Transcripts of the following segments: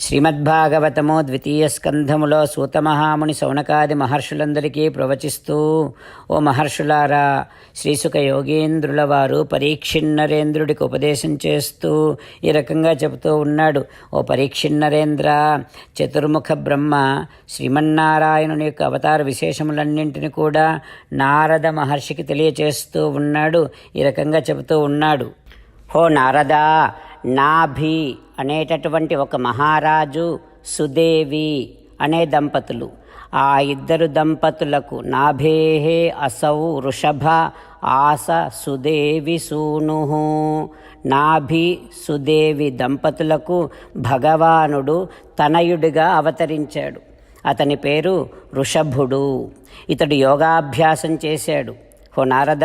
శ్రీమద్భాగవతము ద్వితీయ స్కంధములో సూతమహాముని సౌనకాది మహర్షులందరికీ ప్రవచిస్తూ ఓ మహర్షులారా శ్రీసుఖ యోగేంద్రుల వారు పరీక్షిన్నరేంద్రుడికి ఉపదేశం చేస్తూ ఈ రకంగా చెబుతూ ఉన్నాడు. ఓ పరీక్షిన్నరేంద్ర చతుర్ముఖ బ్రహ్మ శ్రీమన్నారాయణుని యొక్క అవతార విశేషములన్నింటిని కూడా నారద మహర్షికి తెలియచేస్తూ ఉన్నాడు. ఈ రకంగా చెబుతూ ఉన్నాడు. హో నారదా నాభి అనేటటువంటి ఒక మహారాజు సుదేవి అనే దంపతులు. ఆ ఇద్దరు దంపతులకు నాభేహే అసౌ వృషభ ఆస సుదేవి సూను. నాభి సుదేవి దంపతులకు భగవానుడు తనయుడిగా అవతరించాడు. అతని పేరు వృషభుడు. ఇతడు యోగాభ్యాసం చేశాడు. హో నారద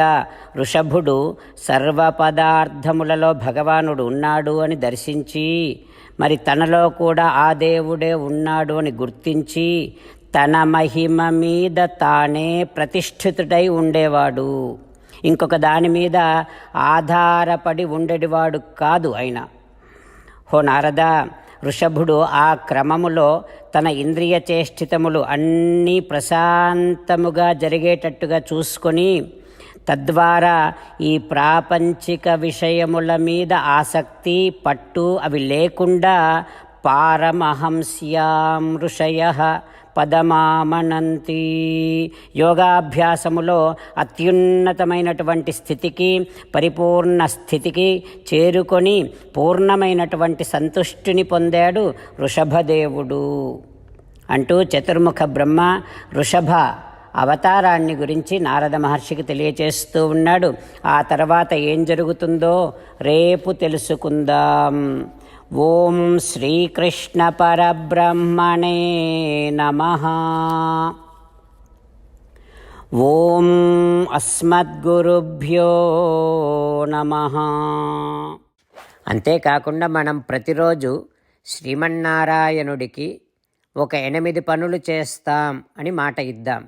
వృషభుడు సర్వ పదార్థములలో భగవానుడు ఉన్నాడు అని దర్శించి మరి తనలో కూడా ఆ దేవుడే ఉన్నాడు అని గుర్తించి తన మహిమ మీద తానే ప్రతిష్ఠితుడై ఉండేవాడు. ఇంకొక దాని మీద ఆధారపడి ఉండేవాడు కాదు ఆయన. హో నారద వృషభుడు ఆ క్రమములో తన ఇంద్రియ చేష్టితములు అన్నీ ప్రశాంతముగా జరిగేటట్టుగా చూసుకొని తద్వారా ఈ ప్రాపంచిక విషయముల మీద ఆసక్తి పట్టు అవి లేకుండా పారమహంస్యాం ఋషయ పదమామనంతి. యోగాభ్యాసములో అత్యున్నతమైనటువంటి స్థితికి పరిపూర్ణ స్థితికి చేరుకొని పూర్ణమైనటువంటి సంతుష్టిని పొందాడు వృషభదేవుడు అంటూ చతుర్ముఖ బ్రహ్మ వృషభ అవతారాన్ని గురించి నారద మహర్షికి తెలియచేస్తూ ఉన్నాడు. ఆ తర్వాత ఏం జరుగుతుందో రేపు తెలుసుకుందాం. ఓం శ్రీకృష్ణ పరబ్రహ్మణే నమ. ఓం అస్మద్గురుభ్యో నమ. అంతేకాకుండా మనం ప్రతిరోజు శ్రీమన్నారాయణుడికి ఒక ఎనిమిది పనులు చేస్తాం అని మాట ఇద్దాం.